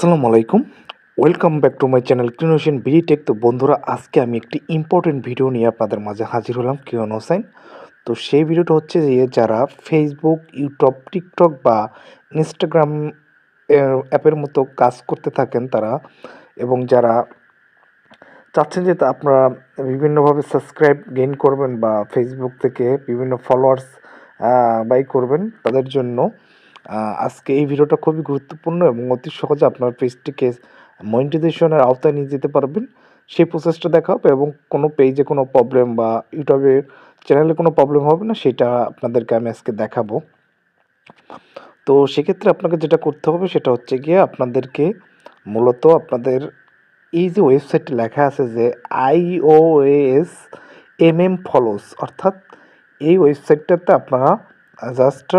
আসসালামু আলাইকুম। Welcome back to my channel ক্রিনোশন BD tech তো বন্ধুরা, আজকে আমি একটি ইম্পর্টেন্ট ভিডিও নিয়ে আপনাদের মাঝে হাজির হলাম কিরণ হোসেন তো সেই ভিডিওটা হচ্ছে যে, যারা ফেসবুক ইউটিউব টিকটক বা ইনস্টাগ্রাম অ্যাপের মতো কাজ করতে থাকেন তারা, এবং যারা চাচ্ছেন যে আপনারা বিভিন্নভাবে সাবস্ক্রাইব গেইন করবেন বা ফেসবুক থেকে বিভিন্ন ফলোয়ার্স বাই করবেন, তাদের জন্য আজকে এই ভিডিওটা খুবই গুরুত্বপূর্ণ এবং অতি সহজে আপনার পেজটিকে মনিটাইজেশনের আওতায় নিয়ে যেতে পারবেন। সেই প্রসেসটা দেখা হবে এবং কোনো পেজে কোনো প্রবলেম বা ইউটিউবে চ্যানেলে কোনো প্রবলেম হবে না, সেটা আপনাদেরকে আমি আজকে দেখাবো। তো সেক্ষেত্রে আপনাকে যেটা করতে হবে, সেটা হচ্ছে গিয়ে আপনাদেরকে মূলত আপনাদের এই যে ওয়েবসাইটে লেখা আছে যে আইওএস এম এম ফলোস অর্থাৎ এই ওয়েবসাইটটাতে আপনারা জাস্ট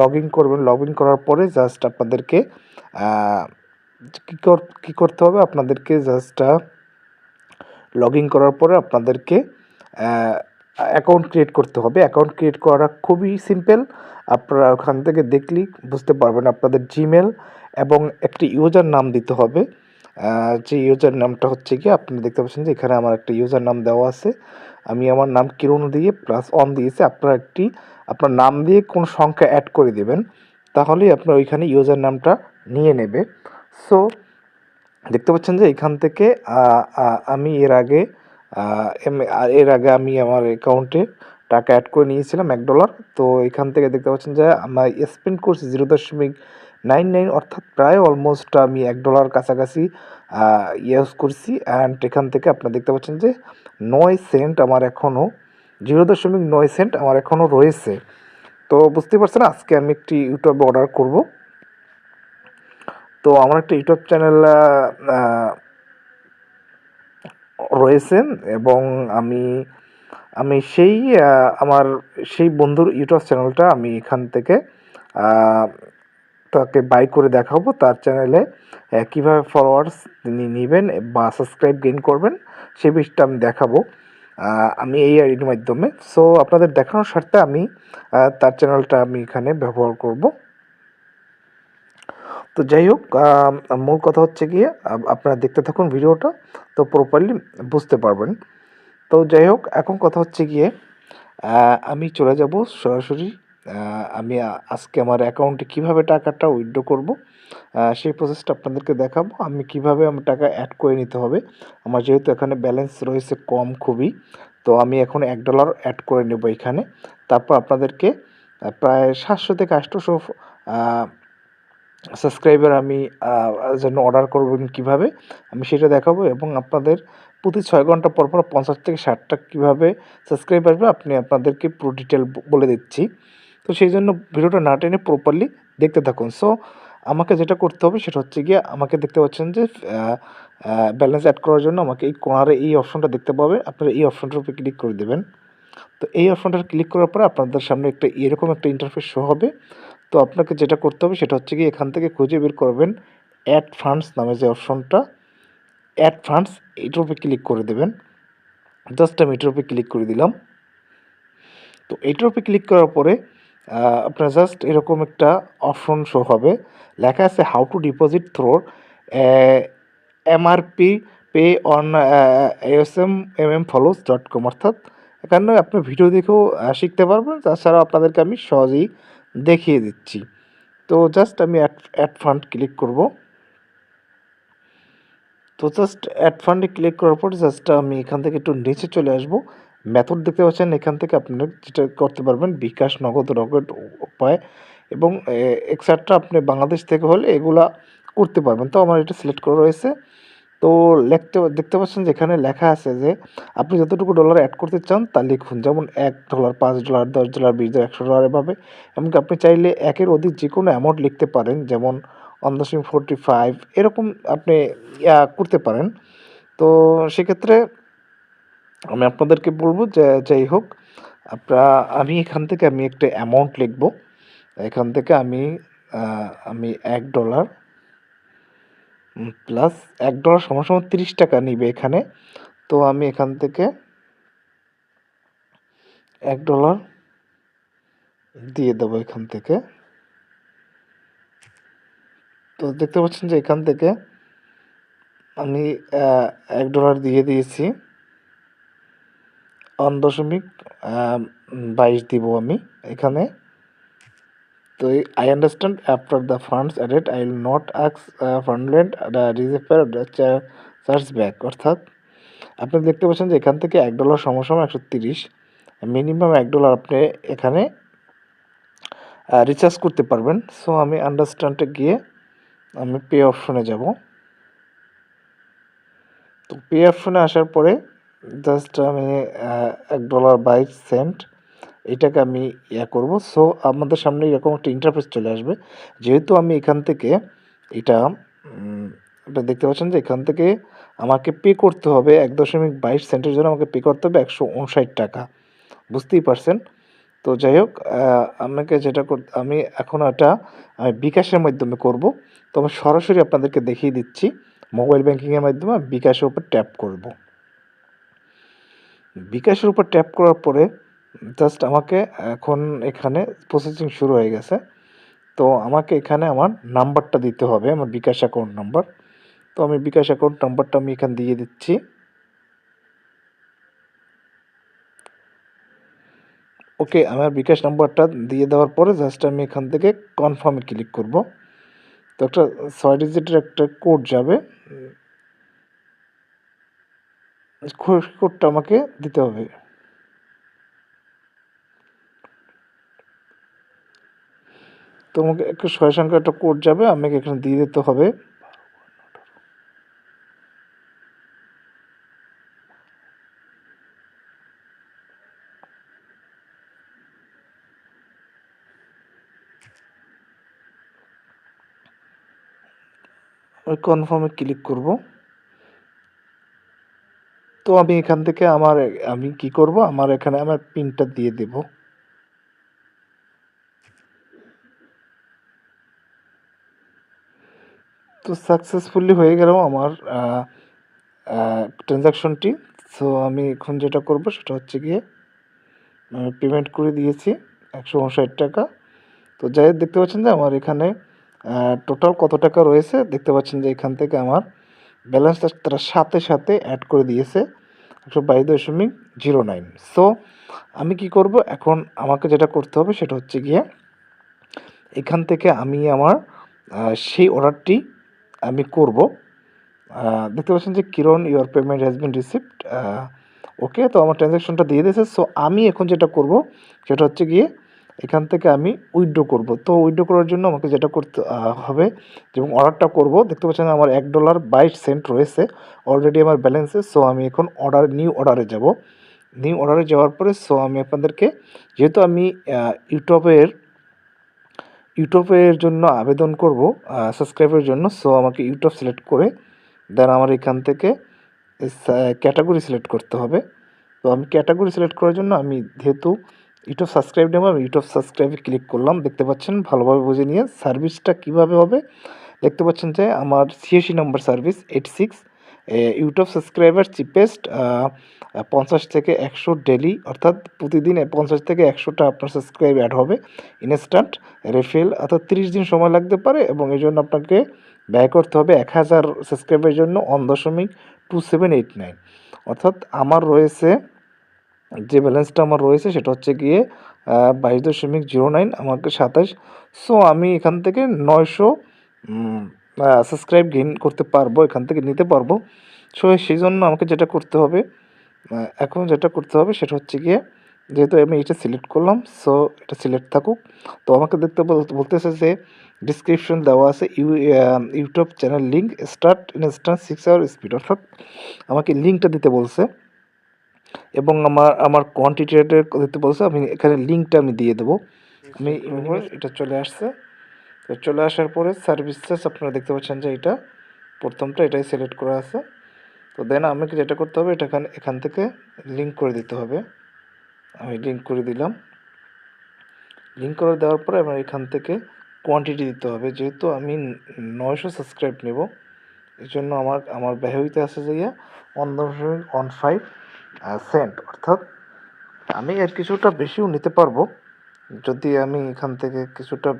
লগ ইন করবেন। লগ ইন করার পরে জাস্ট আপনাদেরকে কী কী করতে হবে? আপনাদেরকে জাস্ট লগ ইন করার পরে আপনাদেরকে অ্যাকাউন্ট ক্রিয়েট করতে হবে। অ্যাকাউন্ট ক্রিয়েট করা খুবই সিম্পল আপনারা ওখান থেকে দেখলেই বুঝতে পারবেন আপনাদের জিমেল এবং একটি ইউজার নাম দিতে হবে। যে ইউজার নামটা হচ্ছে কি, আপনি দেখতে পাচ্ছেন যে এখানে আমার একটা ইউজার নাম দেওয়া আছে। আমি আমার নাম কিরণ দিয়ে প্লাস অন দিয়েছি। আপনারা একটি আপনার নাম দিয়ে কোনো সংখ্যা অ্যাড করে দেবেন, তাহলেই আপনার ওইখানে ইউজার নামটা নিয়ে নেবে। সো দেখতে পাচ্ছেন যে এখান থেকে আমি এর আগে এর আগে আমি আমার অ্যাকাউন্টে টাকা অ্যাড করে নিয়েছিলাম এক ডলার তো এখান থেকে দেখতে পাচ্ছেন যে আমার স্পেন্ড করছি জিরো দশমিক নাইন নাইন অর্থাৎ প্রায় অলমোস্ট আমি এক ডলার কাছাকাছি ইউজ করছি। অ্যান্ড এখান থেকে আপনারা দেখতে পাচ্ছেন যে নয় সেন্ট আমার এখনও জিরো দশমিক নয় সেন্ট আমার এখনও রয়েছে। তো বুঝতে পারছেন, আজকে আমি একটি ইউটিউবে অর্ডার করব। তো আমার একটা ইউটিউব চ্যানেল রয়েছে এবং আমি আমি সেই আমার সেই বন্ধুর ইউটিউব চ্যানেলটা আমি এখান থেকে তাকে বাই করে দেখাবো তার চ্যানেলে কীভাবে ফলোয়ার্স তিনি নেবেন বা সাবস্ক্রাইব গেইন করবেন সেই বিষয়টা আমি দেখাবো। আমি এই আইডির মাধ্যমে। সো আপনাদের দেখানোর স্বার্থে আমি তার চ্যানেলটা আমি এখানে ব্যবহার করব। তো যাই হোক মূল কথা হচ্ছে গিয়ে আপনারা দেখতে থাকুন ভিডিওটা, তো প্রপারলি বুঝতে পারবেন। তো যাই হোক, এখন কথা হচ্ছে গিয়ে আমি চলে যাব সরাসরি আমি আজকে আমার অ্যাকাউন্টে কীভাবে টাকাটা উইথড্র করব সেই প্রসেসটা আপনাদেরকে দেখাবো। আমি কীভাবে আমার টাকা অ্যাড করে নিতে হবে। আমার যেহেতু এখানে ব্যালেন্স রয়েছে কম খুবই, তো আমি এখন এক ডলার অ্যাড করে নেব এখানে। তারপর আপনাদেরকে প্রায় সাতশো থেকে আটশোশো সাবস্ক্রাইবার আমি জন্য অর্ডার করবেন কীভাবে, আমি সেটা দেখাবো এবং আপনাদের প্রতি ছয় ঘণ্টা পর পর পঞ্চাশ থেকে ষাটটা কীভাবে সাবস্ক্রাইব আসবে, আপনি আপনাদেরকে পুরো ডিটেল বলে দিচ্ছি। তো সেই জন্য ভিডিওটা না টেনে প্রপারলি দেখতে থাকুন। সো আমাকে যেটা করতে হবে সেটা হচ্ছে গিয়ে আমাকে দেখতে পাচ্ছেন যে ব্যালেন্স অ্যাড করার জন্য আমাকে এই কোনারে এই অপশনটা দেখতে পাবে। আপনারা এই অপশনটার উপরে ক্লিক করে দেবেন। তো এই অপশনটা ক্লিক করার পরে আপনাদের সামনে একটা এরকম একটা ইন্টারফেস শো হবে। তো আপনাকে যেটা করতে হবে সেটা হচ্ছে কি এখান থেকে খুঁজে বের করবেন অ্যাড ফান্ডস নামে যে অপশনটা অ্যাড ফান্ডস এটার উপরে ক্লিক করে দেবেন। জাস্ট আমি এটার উপরে ক্লিক করে দিলাম। তো এটার উপরে ক্লিক করার পরে আপনার জাস্ট এরকম একটা অপশন শো হবে। লেখা আছে how to deposit through MRP pay on S M M M follows dot com অর্থাৎ এখানে আপনি ভিডিও দেখেও শিখতে পারবেন। তাছাড়া আপনাদেরকে আমি সহজেই দেখিয়ে দিচ্ছি। তো জাস্ট আমি অ্যাড ফান্ড ক্লিক করব। তো জাস্ট অ্যাড ফান্ডে ক্লিক করার পর জাস্ট আমি এখান থেকে একটু নিচে চলে আসব। মেথড দেখতে পাচ্ছেন, এখান থেকে আপনারা যেটা করতে পারবেন, বিকাশ নগদ রকেট উপায় এবং এক্সেট্রা আপনি বাংলাদেশ থেকে হলে এগুলা করতে পারবেন। তো আমার এটা সিলেক্ট করা রয়েছে। তো লিখতে, দেখতে পাচ্ছেন যে এখানে লেখা আছে যে, আপনি যতটুকু ডলার অ্যাড করতে চান তা লিখুন। যেমন এক ডলার পাঁচ ডলার দশ ডলার বিশ ডলার একশো ডলার এভাবে। এমনকি আপনি চাইলে একের অধিক যে কোনো অ্যামাউন্ট লিখতে পারেন, যেমন ওয়ান দশমিক ফোরটি ফাইভ এরকম আপনি করতে পারেন। তো সেক্ষেত্রে আমি আপনাদেরকে বলব যে, যাই হোক, আপনারা, আমি এখান থেকে আমি একটা অ্যামাউন্ট লিখব। এখান থেকে আমি আমি এক ডলার প্লাস এক ডলার সমান তিরিশ টাকা নিবে এখানে। তো আমি এখান থেকে এক ডলার দিয়ে দেবো এখান থেকে। তো দেখতে পাচ্ছেন যে এখান থেকে আমি এক ডলার দিয়ে দিয়েছি। ওয়ান দশমিক বাইশ দিব আমি এখানে। তো I understand after the funds added I will not আক্স fund and refer charge back অর্থাৎ আপনি দেখতে পাচ্ছেন যে এখান থেকে এক ডলার সমসম একশো তিরিশ মিনিমাম এক ডলার আপনি এখানে রিচার্জ করতে পারবেন। সো আমি আন্ডারস্ট্যান্ডে গিয়ে আমি পে অপশনে যাব। তো পে অপশনে আসার পরে জাস্ট আমি আহ, এক ডলার বাইশ সেন্ট এটাকে আমি ইয়া করব। সো আমাদের সামনে এরকম একটা ইন্টারফেস চলে আসবে। যেহেতু আমি এখান থেকে এটা এটা দেখতে পাচ্ছেন যে এখান থেকে আমাকে পে করতে হবে এক দশমিক বাইশ সেন্টের জন্য আমাকে পে করতে হবে একশো উনষাট টাকা। বুঝতেই পারছেন? তো যাই হোক আমাকে যেটা আমি এখন এটা আমি বিকাশের মাধ্যমে করব। তো আমি সরাসরি আপনাদেরকে দেখিয়ে দিচ্ছি। মোবাইল ব্যাংকিংয়ের মাধ্যমে বিকাশের উপর ট্যাপ করব। বিকাশের উপর ট্যাপ করার পরে জাস্ট আমাকে এখন এখানে প্রসেসিং শুরু হয়ে গেছে। তো আমাকে এখানে আমার নাম্বারটা দিতে হবে, আমার বিকাশ অ্যাকাউন্ট নাম্বার তো আমি বিকাশ অ্যাকাউন্ট নাম্বারটা আমি এখানে দিয়ে দিচ্ছি। ওকে, আমার বিকাশ নাম্বারটা দিয়ে দেওয়ার পরে জাস্ট আমি এখান থেকে কনফার্মে ক্লিক করব। তো একটা ছয় ডিজিটের একটা কোড যাবে। কোডটা আমাকে দিতে হবে। তো আমাকে একটু ছয় সংখ্যা একটা কোড যাবে, আমাকে এখানে দিয়ে দিতে হবে। ওই কনফার্মে ক্লিক করব। তো আমি এখান থেকে আমার, আমি কি করব? আমার এখানে আমার পিনটা দিয়ে দেব। তো সাকসেসফুলি হয়ে গেল আমার ট্রানজাকশনটি সো আমি এখন যেটা করব সেটা হচ্ছে গিয়ে পেমেন্ট করে দিয়েছি একশো উনষাট টাকা। তো যাই দেখতে পাচ্ছেন যে আমার এখানে টোটাল কত টাকা রয়েছে? দেখতে পাচ্ছেন যে এখান থেকে আমার ব্যালেন্সটা তারা সাথে সাথে অ্যাড করে দিয়েছে একশো বাইশ দশমিক জিরো নাইন। সো আমি কি করব? এখন আমাকে যেটা করতে হবে সেটা হচ্ছে গিয়ে এখান থেকে আমি আমার সেই অর্ডারটি আমি করব। দেখতে পাচ্ছেন যে কিরণ your payment has been received okay তো আমার ট্রানজ্যাকশনটা দিয়ে দিয়েছে। সো আমি এখন যেটা করব সেটা হচ্ছে গিয়ে এখান থেকে আমি উইথড্র করব। তো উইথড্র করার জন্য আমাকে যেটা করতে হবে এবং অর্ডারটা করব, দেখতে পাচ্ছেন আমার এক ডলার বাইশ সেন্ট রয়েছে অলরেডি আমার ব্যালেন্সে সো আমি এখন অর্ডার নিউ অর্ডারে যাব। নিউ অর্ডারে যাওয়ার পরে সো আমি আপনাদেরকে, যেহেতু আমি ইউটিউবের ইউটিউবের জন্য আবেদন করব সাবস্ক্রাইবের জন্য সো আমাকে ইউটিউব সিলেক্ট করে দেন আমার এখান থেকে ক্যাটাগরি সিলেক্ট করতে হবে। তো আমি ক্যাটাগরি সিলেক্ট করার জন্য আমি, যেহেতু ইউটিউব সাবস্ক্রাইব নেব আমি ইউটিউব সাবস্ক্রাইবে ক্লিক করলাম। দেখতে পাচ্ছেন, ভালোভাবে বুঝে নিয়ে সার্ভিসটা কীভাবে হবে? দেখতে পাচ্ছেন যে আমার CSE number service eight six YouTube subscriber cheapest পঞ্চাশ থেকে একশো ডেলি অর্থাৎ প্রতিদিন পঞ্চাশ থেকে একশোটা আপনার সাবস্ক্রাইব অ্যাড হবে। ইনস্ট্যান্ট রেফেল অর্থাৎ তিরিশ দিন সময় লাগতে পারে এবং এই জন্য আপনাকে ব্যয় করতে হবে এক হাজার সাবস্ক্রাইবের জন্য অন দশমিক টু সেভেন এইট নাইন অর্থাৎ আমার রয়েছে যে ব্যালেন্সটা আমার রয়েছে সেটা হচ্ছে গিয়ে বাইশ দশমিক জিরো নাইন, আমাকে সাতাশ। সো আমি এখান থেকে নয়শো সাবস্ক্রাইব গেইন করতে পারব, এখান থেকে নিতে পারব। সো সেই জন্য আমাকে যেটা করতে হবে এখন যেটা করতে হবে সেটা হচ্ছে গিয়ে, যেহেতু আমি এটা সিলেক্ট করলাম সো এটা সিলেক্ট থাকুক। তো আমাকে দেখতে বলতেছে যে ডিসক্রিপশন দেওয়া আছে, you YouTube channel link start instant six hour speed অর্থাৎ আমাকে লিঙ্কটা দিতে বলছে। এবং আমার আমার কোয়ান্টিটিটা দিতে বলছে আমি এখানে লিঙ্কটা আমি দিয়ে দেবো। আমি এটা চলে আসছে। তো চলে আসার পরে সার্ভিসেস আপনারা দেখতে পাচ্ছেন যে এটা প্রথমটা এটাই সিলেক্ট করা আছে। তো দেন আমাকে যেটা করতে হবে এটা এখানে থেকে লিঙ্ক করে দিতে হবে। আমি লিঙ্ক করে দিলাম। লিঙ্ক করে দেওয়ার পরে আমার এখান থেকে কোয়ান্টিটি দিতে হবে। যেহেতু আমি নয়শো সাবস্ক্রাইব নেব এই জন্য আমার আমার ব্যয় হইতে আছে যে ইয়া ওয়ান দশমিক ওয়ান ফাইভ সেন্ট অর্থাৎ আমি এর কিছুটা বেশিও নিতে পারব। যদি আমি এখান থেকে কিছুটা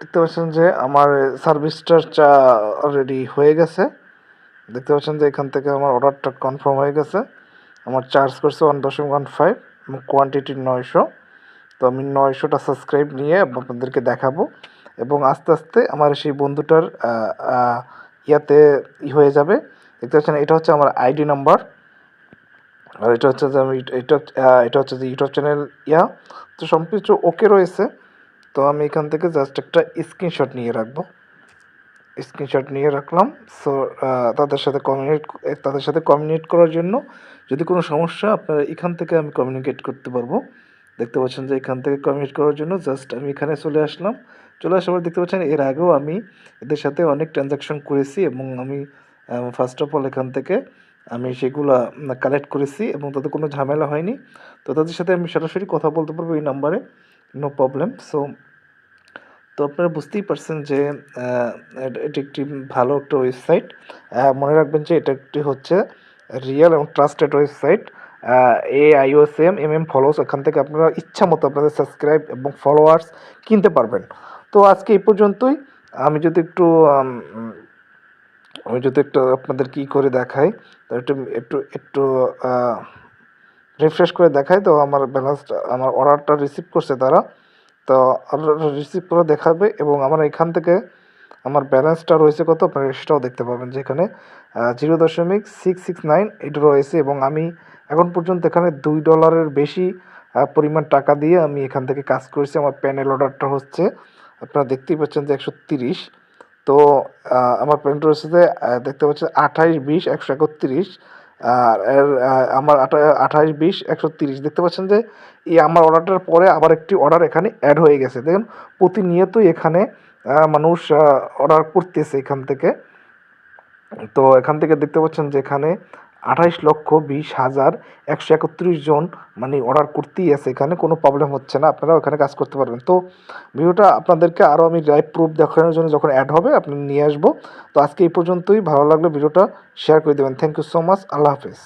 দেখতে পাচ্ছেন যে আমার সার্ভিসটার চা অলরেডি হয়ে গেছে। দেখতে পাচ্ছেন যে এখান থেকে আমার অর্ডারটা কনফার্ম হয়ে গেছে। আমার চার্জ করছে ওয়ান দশমিক ওয়ান ফাইভ এবং কোয়ান্টিটি নয়শো। তো আমি নয়শোটা সাবস্ক্রাইব নিয়ে আপনাদেরকে দেখাবো। এবং আস্তে আস্তে আমার সেই বন্ধুটার ইয়াতে হয়ে যাবে। দেখতে পাচ্ছেন এটা হচ্ছে আমার আইডি নাম্বার আর এটা হচ্ছে যে আমি, এটা এটা হচ্ছে যে ইউটিউব চ্যানেল ইয়া। তো সব কিছু ওকে রয়েছে। তো আমি এখান থেকে জাস্ট একটা স্ক্রিনশট নিয়ে রাখব। স্ক্রিনশট নিয়ে রাখলাম। সো তাদের সাথে কমিউনিকেট তাদের সাথে কমিউনিকেট করার জন্য যদি কোনো সমস্যা, আপনারা এখান থেকে আমি কমিউনিকেট করতে পারব। দেখতে পাচ্ছেন যে এখান থেকে কমিউনিকেট করার জন্য জাস্ট আমি এখানে চলে আসলাম। চলে আসার পর দেখতে পাচ্ছেন এর আগেও আমি এদের সাথে অনেক ট্রানজাকশন করেছি এবং আমি ফার্স্ট অফ অল এখান থেকে আমি সেগুলা কালেক্ট করেছি এবং তাদের কোনো ঝামেলা হয়নি। তো তাদের সাথে আমি সরাসরি কথা বলতে পারব এই নাম্বারে নো প্রবলেম সো তো আপনারা বুঝতেই পারছেন যে এটি একটি ভালো একটা ওয়েবসাইট মনে রাখবেন যে এটা একটি হচ্ছে রিয়েল এবং trusted website A I O S M M M follows এখান থেকে আপনারা ইচ্ছা মতো আপনাদের সাবস্ক্রাইব এবং ফলোয়ার্স কিনতে পারবেন। তো আজকে এই পর্যন্তই। আমি যদি একটু, আমি যদি একটু আপনাদের কি করে দেখাই একটু একটু একটু রিফ্রেশ করে দেখাই তো আমার ব্যালেন্সটা আমার অর্ডারটা রিসিভ করছে তারা। তো অর্ডারটা রিসিভ করে দেখাবে এবং আমার এখান থেকে আমার ব্যালেন্সটা রয়েছে কত? আপনারা সেটাও দেখতে পাবেন যেখানে জিরো দশমিক সিক্স সিক্স নাইন এটা রয়েছে এবং আমি এখন পর্যন্ত এখানে দুই ডলারের বেশি পরিমাণ টাকা দিয়ে আমি এখান থেকে কাজ করেছি। আমার প্যানেল অর্ডারটা হচ্ছে, আপনারা দেখতেই পাচ্ছেন যে একশো তিরিশ। তো আমার প্যান্ট রয়েছে দেখতে পাচ্ছেন আঠাইশ বিশ, একশো একত্রিশ। আর এর আমার আঠাশ, বিশ, একশো তিরিশ। দেখতে পাচ্ছেন যে এই আমার অর্ডারটার পরে আবার একটি অর্ডার এখানে অ্যাড হয়ে গেছে। দেখুন, প্রতিনিয়তই এখানে মানুষ অর্ডার করতেছে এখান থেকে। তো এখান থেকে দেখতে পাচ্ছেন যে এখানে আঠাইশ লক্ষ বিশ হাজার একশো একত্রিশ জন মানে অর্ডার করতেই আছে। এখানে কোনো প্রবলেম হচ্ছে না। আপনারা ওখানে কাজ করতে পারবেন। তো ভিডিওটা আপনাদেরকে আরও আমি লাইভ প্রুফ দেখানোর জন্য যখন অ্যাড হবে, আপনি নিয়ে আসব। তো আজকে এই পর্যন্তই। ভালো লাগলে ভিডিওটা শেয়ার করে দেবেন। থ্যাংক ইউ সো মাচ আল্লাহ হাফেজ।